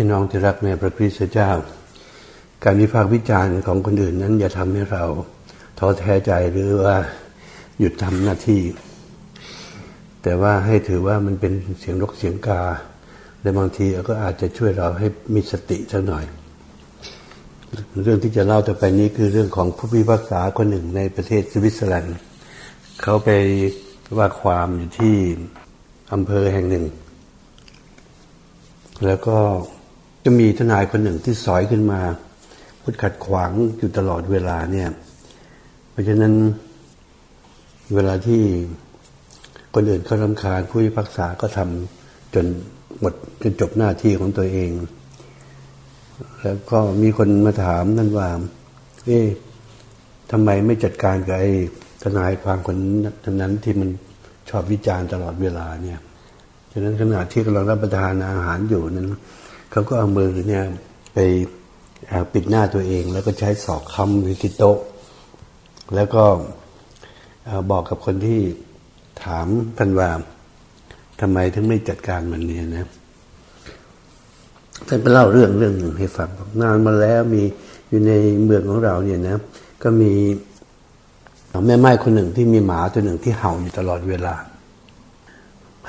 พี่น้องที่รักในพระคริสต์เจ้า การวิพากษ์วิจารณ์ของคนอื่นนั้น อย่าทำให้เราท้อแท้ใจหรือว่าหยุดทำหน้าที่ แต่ว่าให้ถือว่ามันเป็นเสียงนกเสียงกาและบางทีก็อาจจะช่วยเราให้มีสติสักหน่อย เรื่องที่จะเล่าต่อไปนี้คือเรื่องของผู้พิพากษาคนหนึ่งในประเทศสวิตเซอร์แลนด์เขาไปว่าความอยู่ที่อำเภอแห่งหนึ่ง แล้วก็ จะมีทนายคนหนึ่งที่สอยขึ้นมาพูดขัดขวางอยู่ตลอดเวลาเนี่ย เพราะฉะนั้นเวลาที่คนอื่นเขารำคาญผู้พิพากษาก็ทำจนหมดจนจบหน้าที่ของตัวเอง แล้วก็มีคนมาถามนั่นว่า เอ๊ะทำไมไม่จัดการกับไอ้ทนายความคนนั้นที่มันชอบวิจารณ์ตลอดเวลาเนี่ย ฉะนั้นขณะที่กำลังรับประทานอาหารอยู่นั้น เขาก็เอามือเนี่ยไปปิดหน้าตัวเอง แล้วก็ใช้ศอกค้ำว้ที่โต๊ะแล้วก็บอกกับคนที่ถามท่านว่าทำไมถึงไม่จัดการมันเนี่ยนะท่านไปเล่าเรื่องเรื่องหนึ่งให้ฟังนานมาแล้วมีอยู่ในเมืองของเราเนี่ยนะ ก็มีแม่ไม้คนหนึ่งที่มีหมาตัวหนึ่งที่เห่าอยู่ตลอดเวลา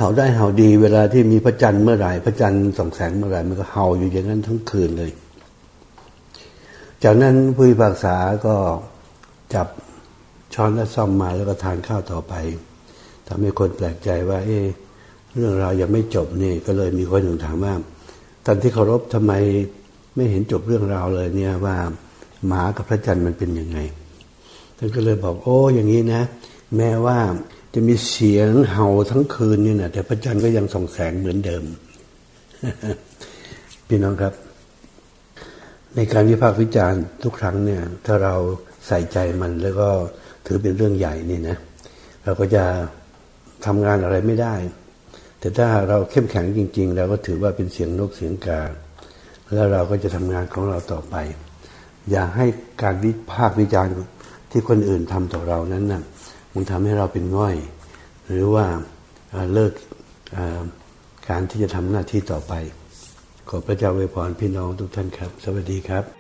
เห่าได้เห่าดีเวลาที่มีพระจันทร์เมื่อไหร่พระจันทร์ส่องแสงเมื่อไหร่มันก็เห่าอยู่อย่างนั้นทั้งคืนเลย จากนั้นผู้พิพากษาก็จับช้อนและซ่อมมาแล้วก็ทานข้าวต่อไปทำให้คนแปลกใจว่า เอ๊เรื่องราวยังไม่จบนี่ก็เลยมีคนหนึ่งถามว่าท่านที่เคารพทำไมไม่เห็นจบเรื่องราวเลยเนี่ยว่าหมากับพระจันทร์มันเป็นยังไงท่านก็เลยบอกโอ้อย่างนี้นะ แม้ว่า จะมีเสียงเห่าทั้งคืนนี่นะแต่พระจันทร์ก็ยังส่องแสงเหมือนเดิม พี่น้องครับ ในการวิพากษ์วิจารณ์ทุกครั้งเนี่ย ถ้าเราใส่ใจมันแล้วก็ถือเป็นเรื่องใหญ่นี่นะเราก็จะทำงานอะไรไม่ได้ แต่ถ้าเราเข้มแข็งจริง ๆ เราก็ถือว่าเป็นเสียงนกเสียงกาแล้วเราก็จะทำงานของเราต่อไป อย่าให้การวิพากษ์วิจารณ์ที่คนอื่นทำต่อเรานั้นนะ่ะ มันทำให้เราเป็นง่อย หรือว่าเลิกการที่จะทำหน้าที่ต่อไป ขอพระเจ้าอวยพรพี่น้องทุกท่านครับ สวัสดีครับ